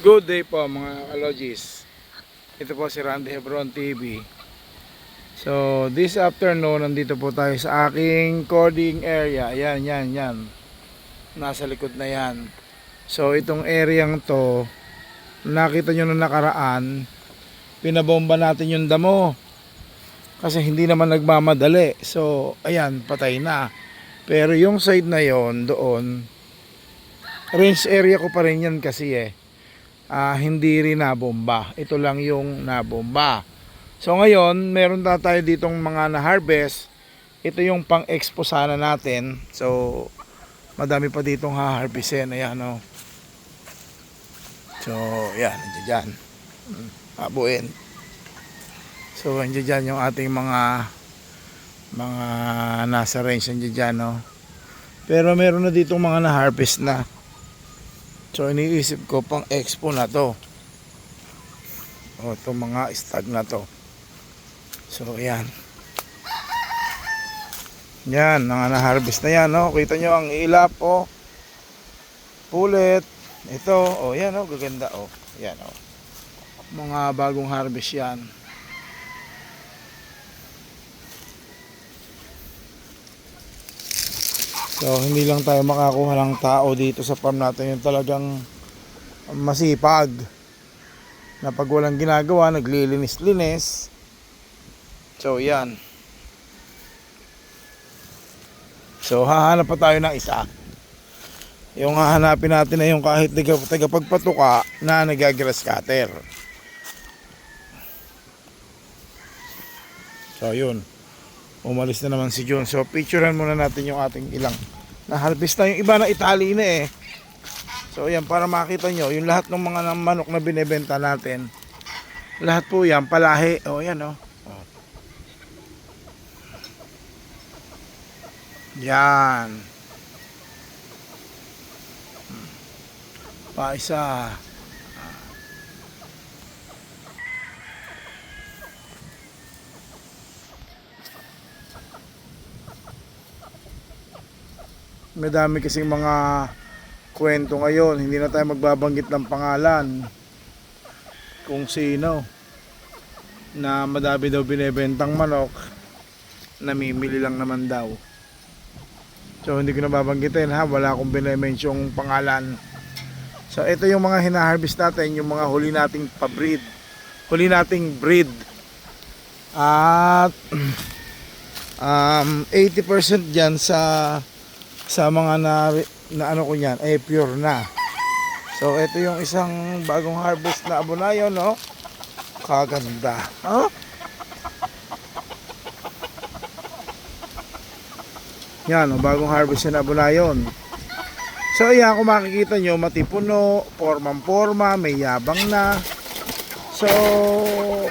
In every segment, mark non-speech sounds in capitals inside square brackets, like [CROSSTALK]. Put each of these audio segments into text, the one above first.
Good day po mga kalogis. Ito po si Randy Hebron TV. So this afternoon nandito po tayo sa aking coding area. Yan, yan, yan. Nasa likod na yan. So itong areang to, nakita nyo na nakaraan, pinabomba natin yung damo. Kasi hindi naman nagmamadali. So ayan, patay na. Pero yung side na yon doon, range area ko pa rin yan kasi eh ah, hindi rin nabomba. Ito lang yung nabomba. So ngayon, meron na tayo ditong mga na-harvest. Ito yung pang-expo sana natin. So, madami pa ditong ha-harvestin. Ayan, o. So, yan. Nandiyan dyan. Mm, Abuin. So, nandiyan dyan yung ating mga mga nasa range. Nandiyan dyan, o. Pero meron na ditong mga na-harvest na. So iniisip ko pang expo na to. O itong mga stag na to. So yan. Yan, mga na-harvest na yan. No? Kita nyo ang ilap. Oh. Pulit. Ito. O oh, yan. Oh, gaganda. Oh. Yan. Oh. Mga bagong harvest yan. So hindi lang tayo makakuha ng tao dito sa farm natin yung talagang masipag na pag walang ginagawa naglilinis-linis. So yan. So hahanap pa tayo ng isa. Yung hahanapin natin na yung kahit taga, tagapagpatuka na nagagrass cutter. So yun umalis na naman si John. So, picturean muna natin yung ating ilang na-harvest na. Yung iba na Itali na eh. So, yan, para makita nyo, yung lahat ng mga manok na binebenta natin, lahat po yan, palahi. O, yan, o. Oh. Yan. Hmm. Pa isa. Madami kasing mga kwento ngayon. Hindi na tayo magbabanggit ng pangalan kung sino na madami daw binebentang manok namimili lang naman daw. So hindi ko na babanggitin ha, wala akong binemensyong pangalan. So ito yung mga hinaharvest natin, yung mga huli nating pabreed. Huli nating breed. At [CLEARS THROAT] um, 80% dyan sa sa mga na, na ano ko niyan, eh pure na. So ito yung isang bagong harvest na abonayo, no? Kaganda. Oh? Yan, oh, bagong harvest na abonayon. So ayan, kung makikita nyo, matipuno, formang-forma, may yabang na. So,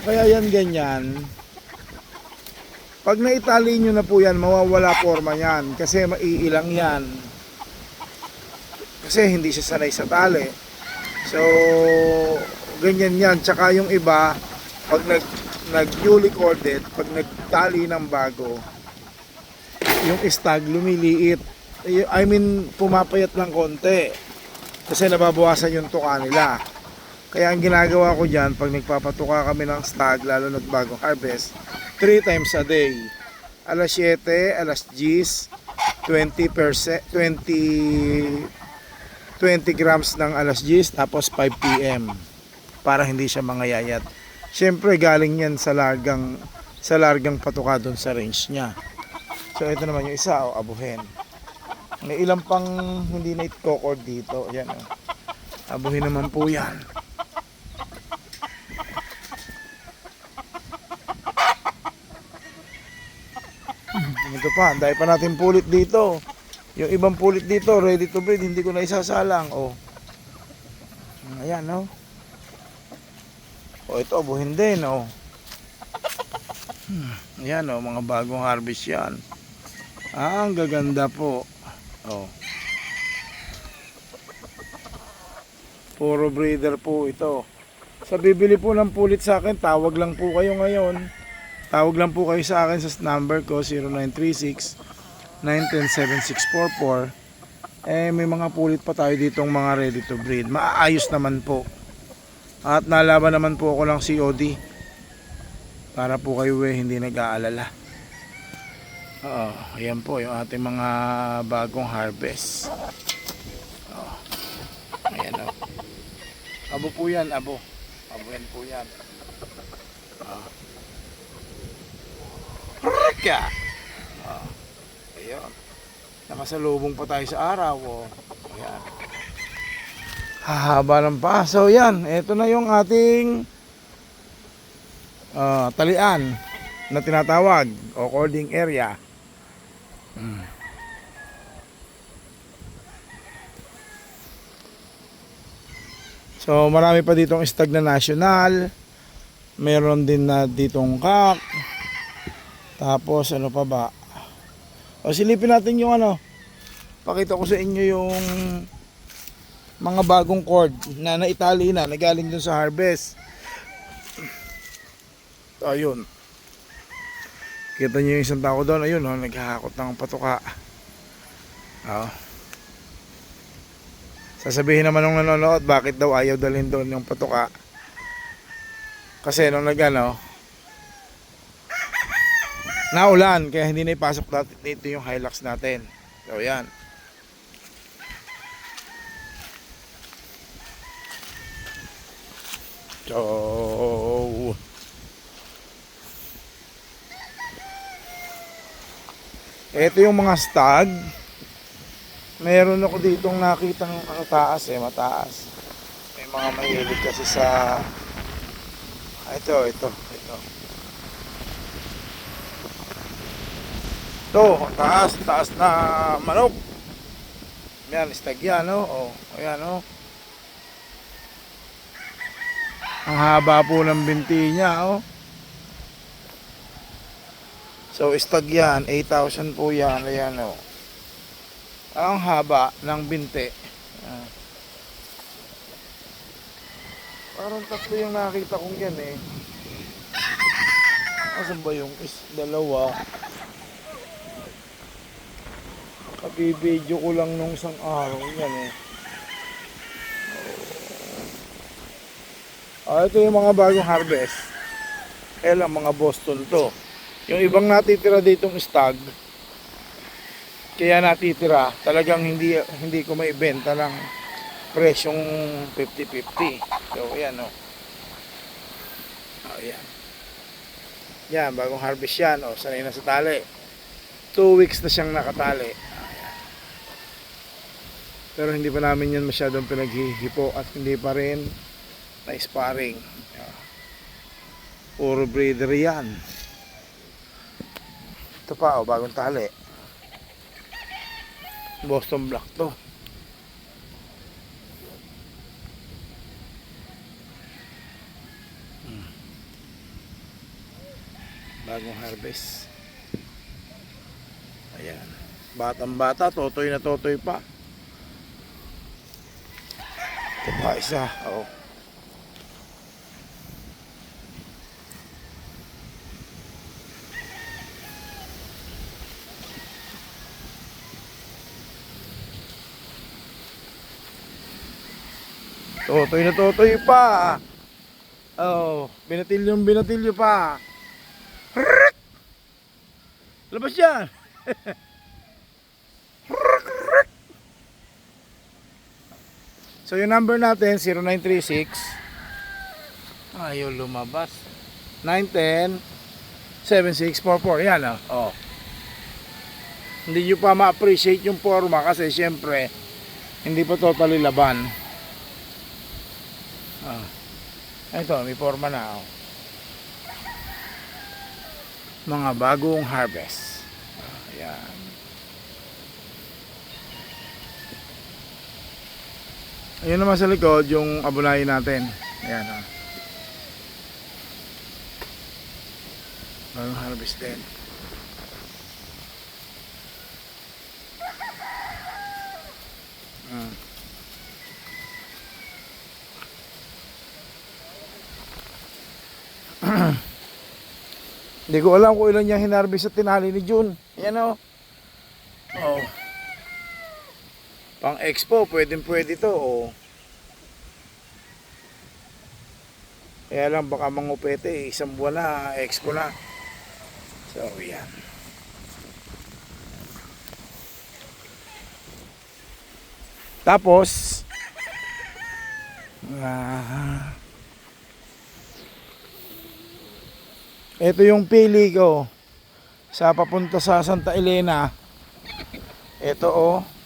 kaya yan ganyan. Pag naitali nyo na po yan, mawawala forma yan. Kasi maiilang yan. Kasi hindi siya sanay sa tali. So, ganyan yan. Tsaka yung iba, pag nag, nag newly corded, pag nagtali ng bago, yung stag lumiliit. I mean, pumapayat lang konti. Kasi nababawasan yung tuka nila. Kaya ang ginagawa ko dyan, pag nagpapatuka kami ng stag, lalo nagbagong harvest, 3 times a day. Alas 7, alas 10, 20 percent, 20 20 grams ng alas 10 tapos 5 p.m. para hindi siya mangayayat. Siyempre galing yan sa largang sa largang patuka doon sa range niya. So ito naman yung isa, oh, abuhin. May ilang pang hindi na itkokord dito. Yan, oh. Abuhin naman po yan. Ito pa, dahil pa natin pulit dito. Yung ibang pulit dito, ready to breed, hindi ko na isasalang. Oh. Ayan, no? Oh, ito, abuhin din, oh. Hmm, Ayan, oh, mga bagong harvest yan. Ah, ang gaganda po. Oh. Puro breeder po ito. Sa bibili po ng pulit sa akin, tawag lang po kayo ngayon. Tawag lang po kayo sa akin sa number ko 0936 9107644. Eh may mga pulit pa tayo ditong mga ready to breed. Maayos naman po. At nalaban naman po ako ng COD. Para po kayo eh, hindi nag-aalala. Oo, ayan po yung ating mga bagong harvest. Oo. Ayan o. Abo po yan, abo. Abo yan po yan. Oo. Rika! Oo. Ayun. Nakasalubong pa tayo sa araw. Oh. Ayan. Hahaba ng paso yan. Ito na yung ating ah, talian na tinatawag o cording area. Mm. So marami pa ditong stag na national. Meron din na ditong kak. Tapos ano pa ba? O silipin natin yung ano. Pakita ko sa inyo yung mga bagong cord na naitali na, nagaling dun sa harvest. Ayun. Kita niyo yung isang tao doon, ayun, oh, naghahakot ng patuka. Oh. Sasabihin naman ng nanonood, bakit daw ayaw dalhin doon yung patuka? Kasi nung nagano, naulan, kaya hindi na ipasok natin dito yung Hilux natin. So, yan. So, ito yung mga stag. Meron ako ditong nakitang ang taas eh, mataas. May mga mahilig kasi sa Ah, ito, ito, ito. Taas, taas na manok. Yan, stag yan, no? Oh, ayan, no? Ang haba po ng binti niya, oh. So, stag yan, 8,000 po yan, ayan, oh. Ang haba ng binti. Ayan. Parang tatlo yung nakita kong yan, eh. Asan ba yung is dalawa? Kabibidyo ko lang nung isang araw yan, eh. Ah, ito yung mga bagong harvest. Kaya lang mga Boston to. Yung ibang natitira ditong stag, kaya natitira, talagang hindi hindi ko maibenta ng presyong 50-50. So, ayan o. Oh. ayan. Yan, bagong harvest yan. O, sanay na sa tali. Two weeks na siyang nakatali. Pero hindi pa namin yan masyadong pinaghihipo at hindi pa rin na sparring. Puro breeder yan. Ito pa, oh, bagong tali. Boston Black to. Hmm. Bagong harvest. Ayan. Batang bata, totoy na totoy pa. Ito isa. Oh. Totoy na totoy pa. Oh, binatilyong binatilyo pa. Labas yan. [LAUGHS] so yung number natin 0936 ayaw lumabas 910 7644 yan oh. oh. Hindi nyo pa ma-appreciate yung forma kasi syempre hindi pa totally laban. Ah. Ito, may forma na. Oh. Mga bagong harvest. Ah, ayan. Ayun naman sa likod, yung abunayin natin. Ayan ha. Bagong harvest din. [CLEARS THROAT] Ah. Hindi ko alam kung ilan yung hinarvest sa tinali ni June. Yan o. Oh. Pang expo, pwedeng pwede to. Oh. Kaya lang baka mangupete, eh. isang buwan na, expo na. So, yan. Tapos, ah, ito yung pili ko sa papunta sa Santa Elena. Ito oh.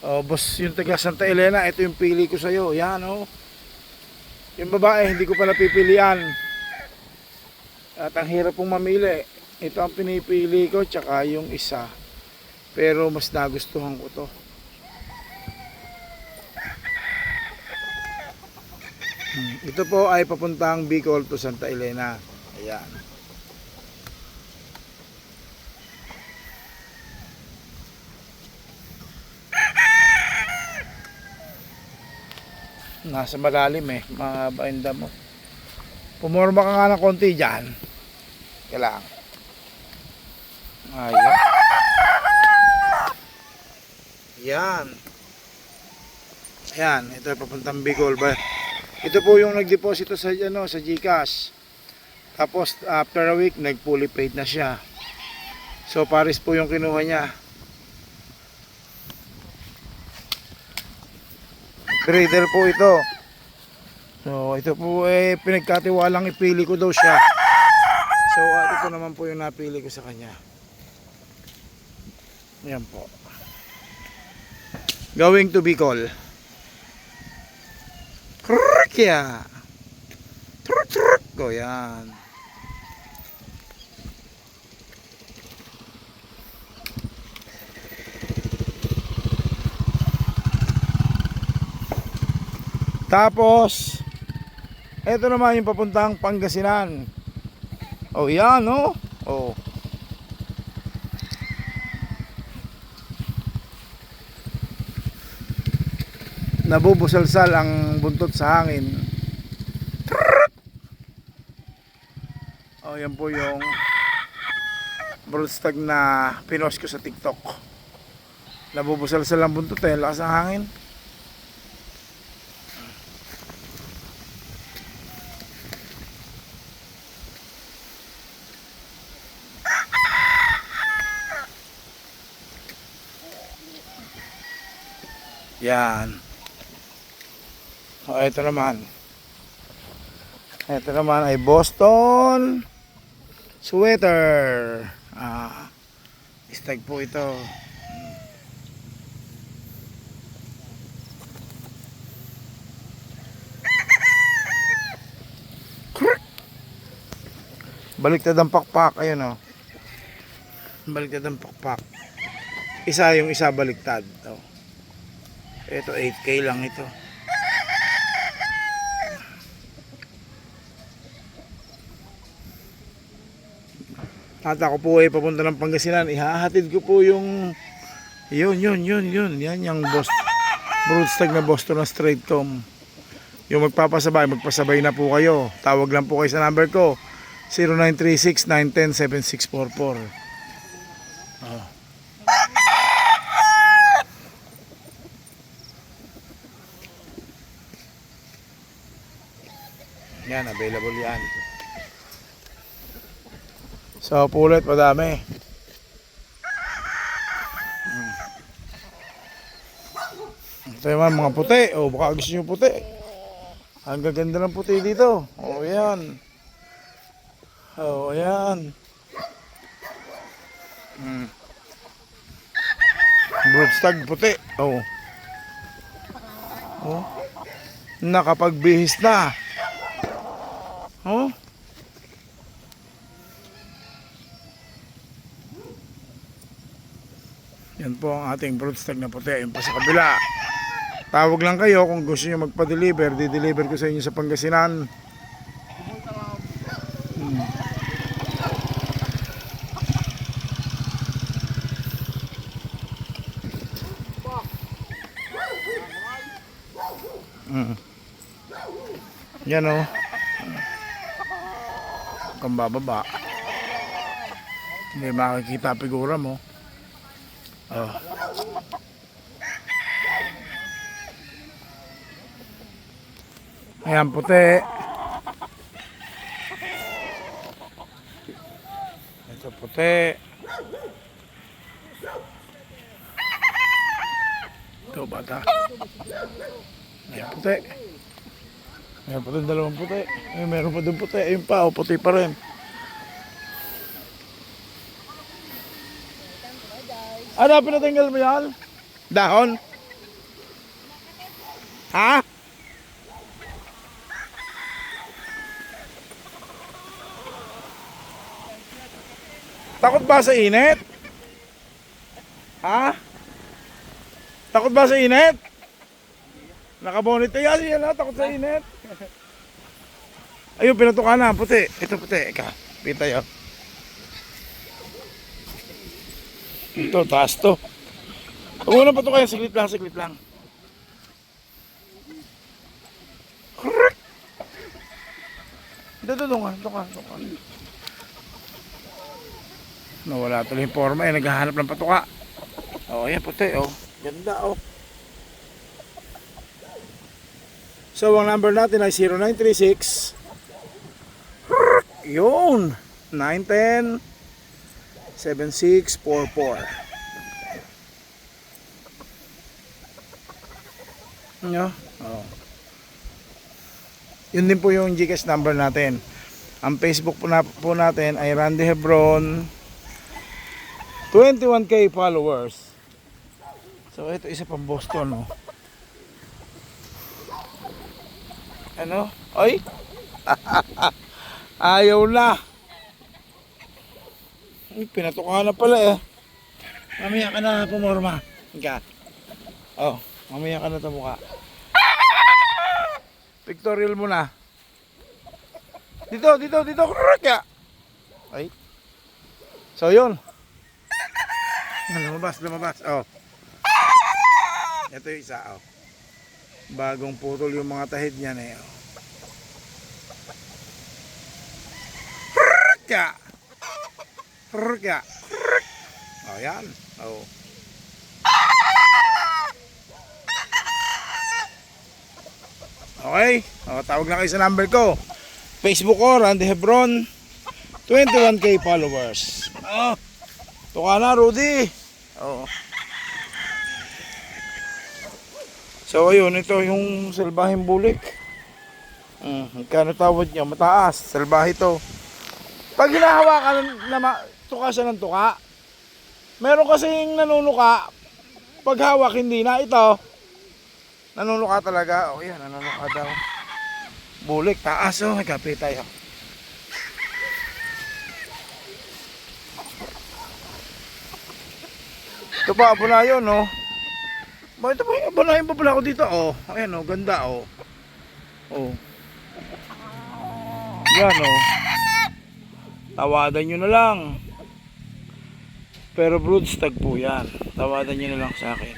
Oh, boss, yung taga Santa Elena, ito yung pili ko sa'yo. Yan oh. Yung babae, hindi ko pala pipilian. At ang hirap pong mamili. Ito ang pinipili ko, tsaka yung isa. Pero mas nagustuhan ko to. Hmm, Ito po ay papuntang Bicol to Santa Elena. Ayan. Nasa malalim eh, mahaba yung damo. Pumorma ka nga ng konti dyan. Kailangan. Ayan. Yan. Ayan, ito ay papuntang Bicol ba? Ito po yung nagdeposito sa ano sa GCash. Tapos after a week nag-fully paid na siya. So Paris po yung kinuha niya. Grader po ito. So ito po eh pinagkatiwalang ipili ko daw siya. So at ito naman po yung napili ko sa kanya. Yan po. Going to Bicol. Kya. Truk truk ko yan. Tapos, eto naman yung papuntang Pangasinan. Oh, yan, no? Oh. Nabubusalsal ang buntot sa hangin. Oh, yan po yung broadstag na pinost ko sa TikTok. Nabubusalsal ang buntot eh, lakas ng hangin. Yan. O, ito naman. Ito naman ay Boston sweater. Ah, stag po ito. Baliktad ang pakpak. Ayun o. Baliktad ang pakpak. Isa yung isa baliktad. Oh. Ito 8k lang ito. At ako po ay papunta ng Pangasinan. Ihahatid ko po yung yun, yun, yun, yun. Yan yung boss broodstag na Boston na straight tom. Yung magpapasabay, magpasabay na po kayo. Tawag lang po kayo sa number ko. 0936-910-7644. Oh. Yan, available yan. So, pulot, madami. Hmm. Ito naman, mga puti. O, baka gusto nyo puti. Ang gaganda ng puti dito. O, yan. O, yan. Hmm. Broodstag puti. O. O. Nakapagbihis na. Oh. Yan po ang ating broodstag na puti. Yung pa sa kabila. Tawag lang kayo kung gusto nyo magpa-deliver. Di-deliver ko sa inyo sa Pangasinan. Hmm. Mm. Yan o. Oh kang bababa. Hindi makikita figura mo. Oh. ayan puti. Ito puti. Ito bata. Ayan puti. Ayan, puti, dalawang puti. Ay, meron pa doon puti. Ayun pa, o, puti pa rin. Ano, pinatinggal mo yan? Dahon? Ha? Takot ba sa init? Ha? Takot ba sa init? Nakabonit tayo yan ha, takot sa init. Ayun, pinatuka na, puti. Ito puti, ika. Pita yun. Ito, taas to. Huwag mo na patukayan, saglit lang, saglit lang. Correct. Dito, doon ka, doon ka, doon ka. Nawala tuloy yung forma, eh, naghahanap ng patuka. Oh, ayan, puti, oh. Ganda, oh. So, ang number natin ay 0936 yun 910 7644 Nyo? Oh. Yun din po yung Gcash number natin. Ang Facebook po, na, po natin ay Randy Hebron 21k followers. So ito isa pang Boston oh. Ano? Ay! [LAUGHS] Ayaw na. Ay, pinatuka na pala eh. Mamaya ka na pumorma. Ika. Oh, mamaya ka na tamuka. Pictorial mo na. Dito, dito, dito. Kaya. Ay. So, yun. Lumabas, lumabas. Oh. Ito yung isa, oh. Bagong putol yung mga tahid niyan eh. Oh. Rrrka. Rrrka. Rrrk. Oh, yan. Oh. Okay. Oh, tawag na kayo sa number ko. Facebook ko, Randy Hebron. 21k followers. Oh. Tuka na, Rudy. Oh. So ayun, ito yung salbahing bulik. Mm, magkano tawad niya? Mataas, salbahe to. Pag hinahawakan na ma- tuka siya ng tuka, meron kasing nanunuka, pag hawak hindi na ito, nanunuka talaga. O yan, nanunuka daw. Bulik, taas oh, may kape tayo. Ito pa, abo na yun, no? Bakit ito pa yung abanahin pa pala ako dito, oh. Ayan, oh, ganda, oh. Oh. Yan, oh. Tawadan nyo na lang. Pero broods tag po yan. Tawadan nyo na lang sa akin.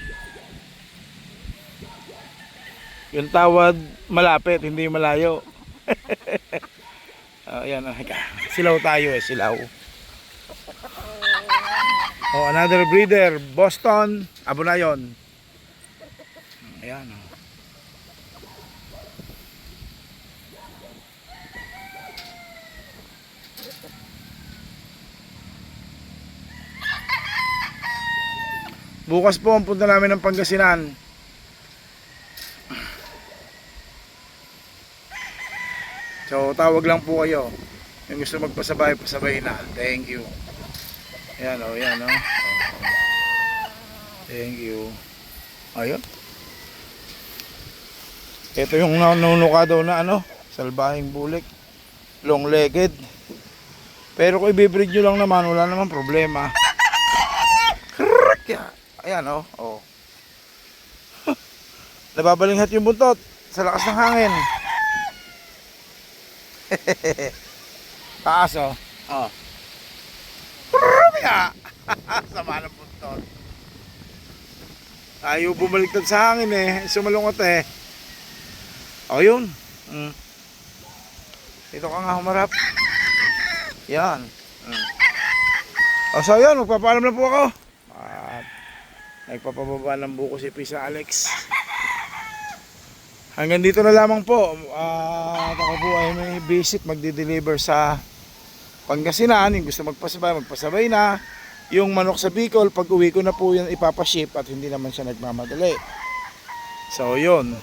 Yung tawad malapit, hindi malayo. oh, [LAUGHS] yan, oh. Silaw tayo eh, silaw. Oh, another breeder, Boston, Abonayon. Ayan, oh. Bukas po ang punta namin ng Pangasinan. So, tawag lang po kayo. Yung gusto magpasabay, pasabay na. Thank you. Ayan, oh, ayan, oh. oh. Thank you. Ayun. Ito yung nanunuka daw na ano, salbahing bulik. Long-legged. Pero kung ibibreed nyo lang naman, wala naman problema. Kaya, ayan oh, oh. [LAUGHS] Nababalinghat yung buntot sa lakas ng hangin. [LAUGHS] Taas oh. Oh. Kaya, [LAUGHS] sama ng buntot. Ayaw bumaliktad sa hangin eh. Sumalungot eh. O yun. Mm. Dito ka nga humarap. Yan. Mm. O so yun, magpapaalam na po ako. Nagpapababa ng buko si Pisa Alex. Hanggang dito na lamang po. At ako po ay may visit magdi-deliver sa Pangasinan, yung gusto magpasabay, magpasabay na. Yung manok sa Bicol, pag uwi ko na po yun ipapaship at hindi naman siya nagmamadali. So, yun.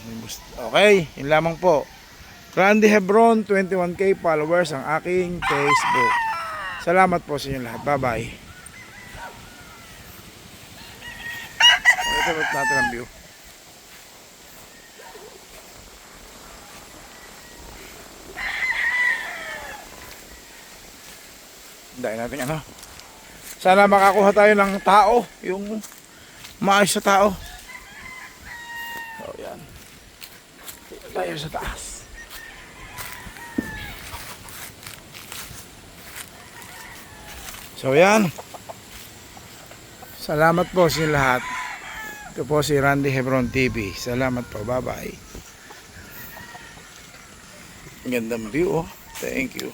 Okay, yun lamang po. Randy Hebron, 21k followers ang aking Facebook. Salamat po sa inyo lahat. Bye-bye. Ito natin ang view. Dahil natin ano. Sana makakuha tayo ng tao. Yung maayos sa tao. So, yan. Dito tayo sa taas. So, yan. Salamat po sa lahat. Ito po si Randy Hebron TV. Salamat po. Bye-bye. Gandang view oh. Thank you.